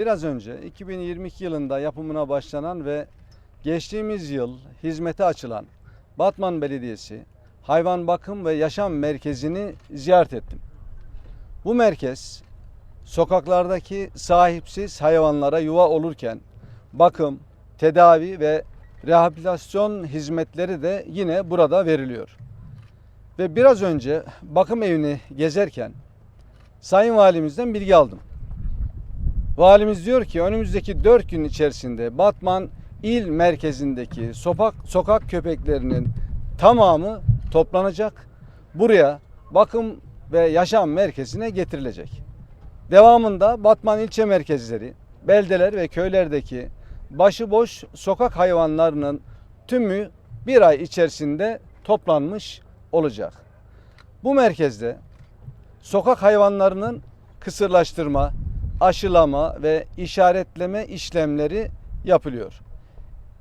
Biraz önce 2022 yılında yapımına başlanan ve geçtiğimiz yıl hizmete açılan Batman Belediyesi Hayvan Bakım ve Yaşam Merkezi'ni ziyaret ettim. Bu merkez sokaklardaki sahipsiz hayvanlara yuva olurken bakım, tedavi ve rehabilitasyon hizmetleri de yine burada veriliyor. Ve biraz önce bakım evini gezerken Sayın Valimizden bilgi aldım. Valimiz diyor ki önümüzdeki 4 gün içerisinde Batman il merkezindeki sokak, sokak köpeklerinin tamamı toplanacak. Buraya bakım ve yaşam merkezine getirilecek. Devamında Batman ilçe merkezleri, beldeler ve köylerdeki başıboş sokak hayvanlarının tümü bir ay içerisinde toplanmış olacak. Bu merkezde sokak hayvanlarının kısırlaştırma, aşılama ve işaretleme işlemleri yapılıyor.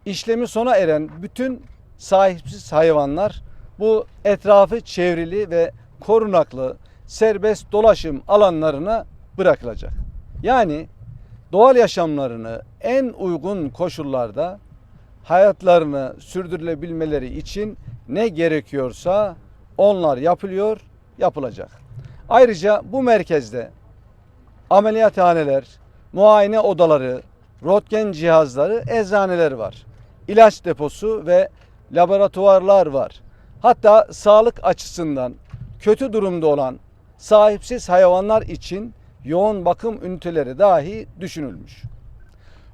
İşlemi sona eren bütün sahipsiz hayvanlar bu etrafı çevrili ve korunaklı serbest dolaşım alanlarına bırakılacak. Yani doğal yaşamlarını en uygun koşullarda hayatlarını sürdürülebilmeleri için ne gerekiyorsa onlar yapılıyor, yapılacak. Ayrıca bu merkezde ameliyathaneler, muayene odaları, röntgen cihazları, eczaneler var. İlaç deposu ve laboratuvarlar var. Hatta sağlık açısından kötü durumda olan sahipsiz hayvanlar için yoğun bakım üniteleri dahi düşünülmüş.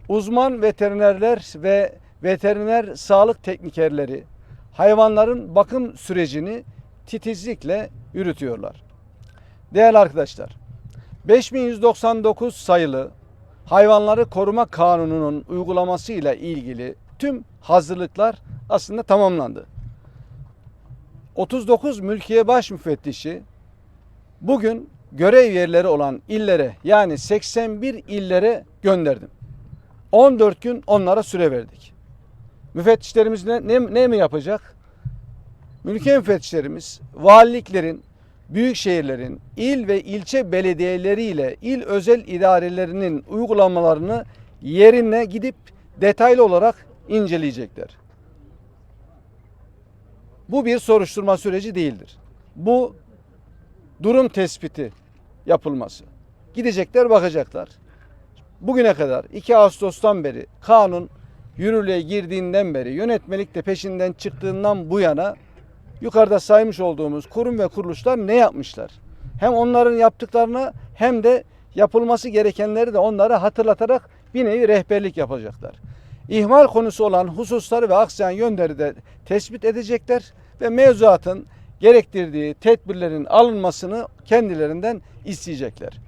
Uzman veterinerler ve veteriner sağlık teknikerleri hayvanların bakım sürecini titizlikle yürütüyorlar. Değerli arkadaşlar, 5199 sayılı Hayvanları Koruma Kanunu'nun uygulaması ile ilgili tüm hazırlıklar aslında tamamlandı. 39 mülkiye baş müfettişi bugün görev yerleri olan illere yani 81 illere gönderdim. 14 gün onlara süre verdik. Müfettişlerimiz ne, ne, ne mi yapacak? Mülkiye müfettişlerimiz valiliklerin büyük şehirlerin il ve ilçe belediyeleriyle il özel idarelerinin uygulamalarını yerine gidip detaylı olarak inceleyecekler. Bu bir soruşturma süreci değildir. Bu durum tespiti yapılması. Gidecekler bakacaklar. Bugüne kadar 2 Ağustos'tan beri kanun yürürlüğe girdiğinden beri yönetmelik de peşinden çıktığından bu yana yukarıda saymış olduğumuz kurum ve kuruluşlar ne yapmışlar? Hem onların yaptıklarını hem de yapılması gerekenleri de onlara hatırlatarak bir nevi rehberlik yapacaklar. İhmal konusu olan hususları ve aksayan yönleri de tespit edecekler ve mevzuatın gerektirdiği tedbirlerin alınmasını kendilerinden isteyecekler.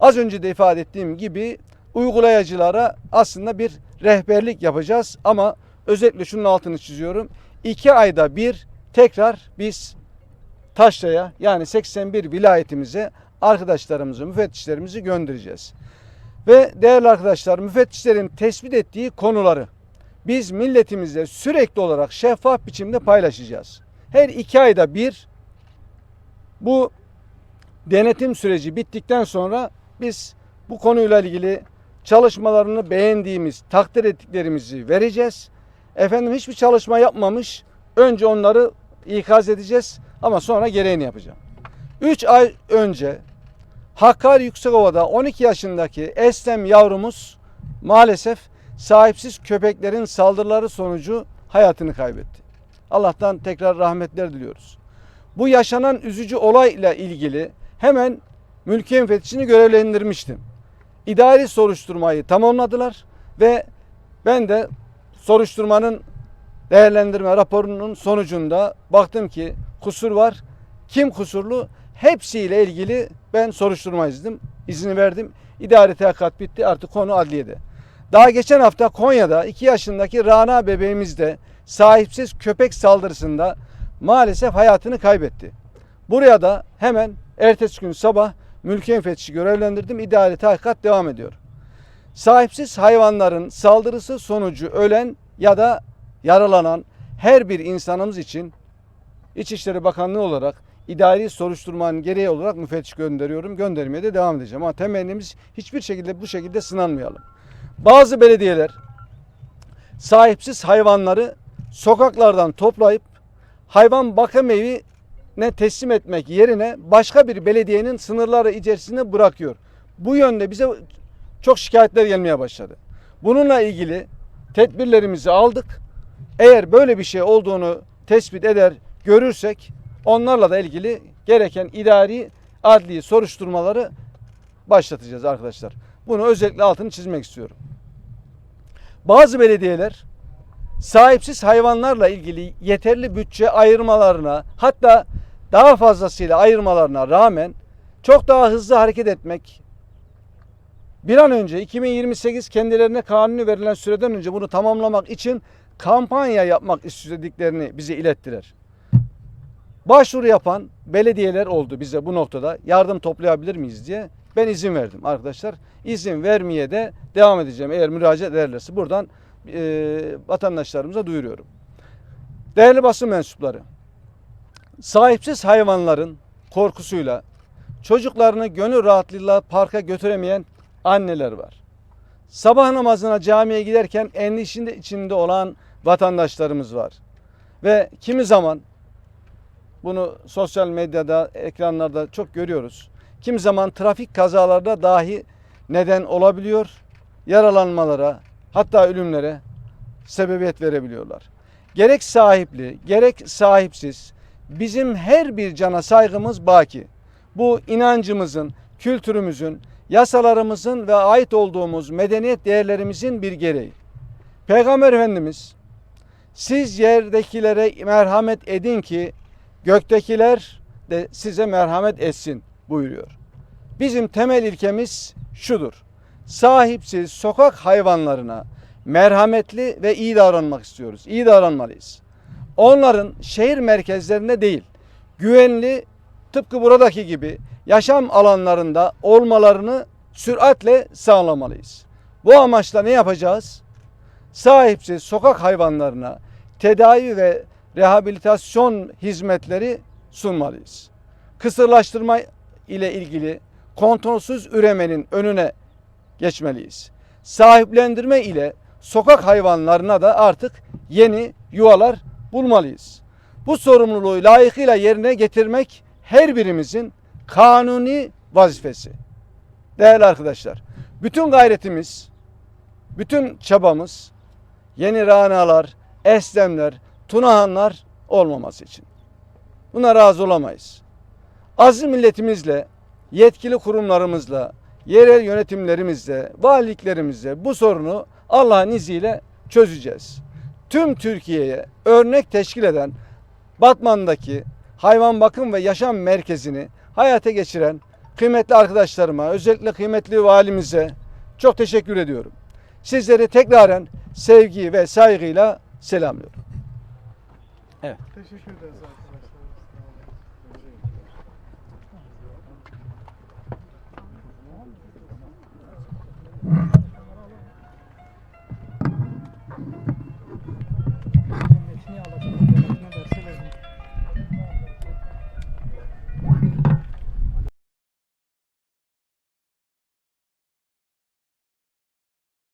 Az önce de ifade ettiğim gibi uygulayıcılara aslında bir rehberlik yapacağız ama özellikle şunun altını çiziyorum. İki ayda bir tekrar biz Taşra'ya yani 81 vilayetimize arkadaşlarımızı, müfettişlerimizi göndereceğiz. Ve değerli arkadaşlar müfettişlerin tespit ettiği konuları biz milletimizle sürekli olarak şeffaf biçimde paylaşacağız. Her iki ayda bir bu denetim süreci bittikten sonra biz bu konuyla ilgili çalışmalarını beğendiğimiz, takdir ettiklerimizi vereceğiz. Efendim hiçbir çalışma yapmamış, önce onları ikaz edeceğiz ama sonra gereğini yapacağım. 3 ay önce Hakkari Yüksekova'da 12 yaşındaki Eslem yavrumuz maalesef sahipsiz köpeklerin saldırıları sonucu hayatını kaybetti. Allah'tan tekrar rahmetler diliyoruz. Bu yaşanan üzücü olayla ilgili hemen mülkiye müfettişini görevlendirmiştim. İdari soruşturmayı tamamladılar ve ben de soruşturmanın değerlendirme raporunun sonucunda baktım ki kusur var. Kim kusurlu? Hepsiyle ilgili ben soruşturma izledim. izni verdim. İdari tehakkak bitti. Artık konu adliyede. Daha geçen hafta Konya'da 2 yaşındaki Rana bebeğimiz de sahipsiz köpek saldırısında maalesef hayatını kaybetti. Buraya da hemen ertesi gün sabah mülkiye müfettişi görevlendirdim. İdari tahkikat devam ediyor. Sahipsiz hayvanların saldırısı sonucu ölen ya da yaralanan her bir insanımız için İçişleri Bakanlığı olarak idari soruşturmanın gereği olarak müfettiş gönderiyorum. Göndermeye de devam edeceğim. Ama temennimiz hiçbir şekilde bu şekilde sınanmayalım. Bazı belediyeler sahipsiz hayvanları sokaklardan toplayıp hayvan bakım evine teslim etmek yerine başka bir belediyenin sınırları içerisine bırakıyor. Bu yönde bize çok şikayetler gelmeye başladı. Bununla ilgili tedbirlerimizi aldık. Eğer böyle bir şey olduğunu tespit eder, görürsek onlarla da ilgili gereken idari, adli soruşturmaları başlatacağız arkadaşlar. Bunu özellikle altını çizmek istiyorum. Bazı belediyeler sahipsiz hayvanlarla ilgili yeterli bütçe ayırmalarına hatta daha fazlasıyla ayırmalarına rağmen çok daha hızlı hareket etmek bir an önce 2028 kendilerine kanuni verilen süreden önce bunu tamamlamak için kampanya yapmak istediklerini bize ilettiler. Başvuru yapan belediyeler oldu bize bu noktada yardım toplayabilir miyiz diye. Ben izin verdim arkadaşlar. İzin vermeye de devam edeceğim eğer müracaat ederlerse. Buradan e, vatandaşlarımıza duyuruyorum. Değerli basın mensupları, sahipsiz hayvanların korkusuyla çocuklarını gönül rahatlığıyla parka götüremeyen anneler var. Sabah namazına camiye giderken endişinde içinde olan vatandaşlarımız var. Ve kimi zaman bunu sosyal medyada, ekranlarda çok görüyoruz. Kimi zaman trafik kazalarında dahi neden olabiliyor. Yaralanmalara, hatta ölümlere sebebiyet verebiliyorlar. Gerek sahipli, gerek sahipsiz bizim her bir cana saygımız baki. Bu inancımızın, kültürümüzün, yasalarımızın ve ait olduğumuz medeniyet değerlerimizin bir gereği. Peygamber Efendimiz siz yerdekilere merhamet edin ki göktekiler de size merhamet etsin buyuruyor. Bizim temel ilkemiz şudur. Sahipsiz sokak hayvanlarına merhametli ve iyi davranmak istiyoruz. İyi davranmalıyız. Onların şehir merkezlerinde değil, güvenli tıpkı buradaki gibi yaşam alanlarında olmalarını süratle sağlamalıyız. Bu amaçla ne yapacağız? Sahipsiz sokak hayvanlarına tedavi ve rehabilitasyon hizmetleri sunmalıyız. Kısırlaştırma ile ilgili kontrolsüz üremenin önüne geçmeliyiz. Sahiplendirme ile sokak hayvanlarına da artık yeni yuvalar bulmalıyız. Bu sorumluluğu layıkıyla yerine getirmek her birimizin kanuni vazifesi. Değerli arkadaşlar, bütün gayretimiz, bütün çabamız yeni ranalar, eslemler, tunahanlar olmaması için. Buna razı olamayız. Aziz milletimizle, yetkili kurumlarımızla, yerel yönetimlerimizle, valiliklerimizle bu sorunu Allah'ın izniyle çözeceğiz. Tüm Türkiye'ye örnek teşkil eden Batman'daki hayvan bakım ve yaşam merkezini hayata geçiren kıymetli arkadaşlarıma, özellikle kıymetli valimize çok teşekkür ediyorum. Sizleri tekraren sevgi ve saygıyla selamlıyorum. Teşekkür ederiz.